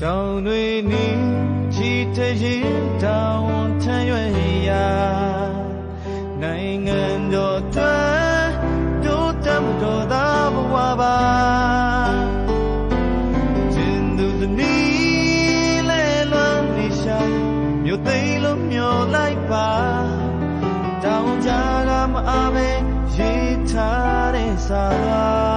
cầu nuôi niềm ကြီးတရင်တောင်းထမ်းရွယ်ရာနိုင်ငံတော်တော်တို့တမတော်သာဘဝပါကျင်သူသမီးလဲလွမ်းနေရှာမြို့သိမ်းလို့မျောလိုက်ပါတောင်းကြကမအားပဲရေးထားတဲ့စာ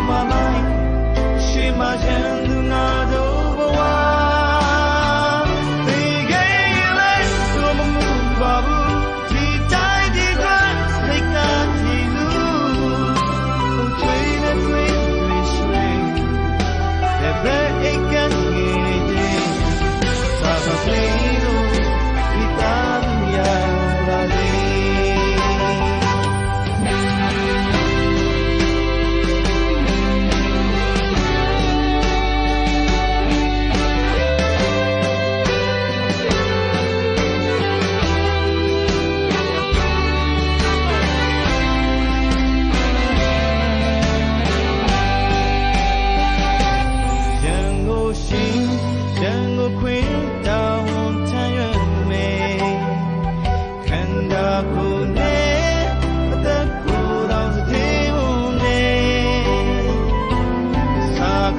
妈妈 mind. They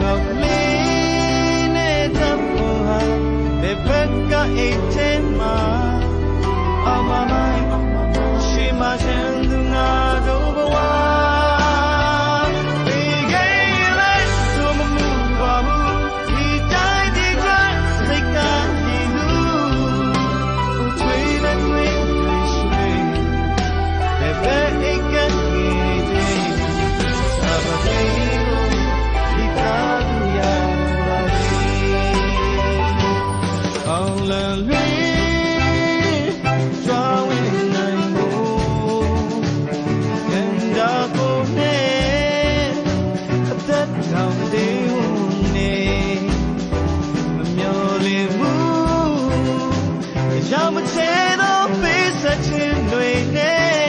you. လန်လေးကြွားဝင်နိုင်ဖို့ကံတာကိုနဲ့အသက်ထောင်တည်ဟိုနေမမျော်လင့်မှုရောမချဲတော့ပေးဆက်ခြင်းတွေနဲ့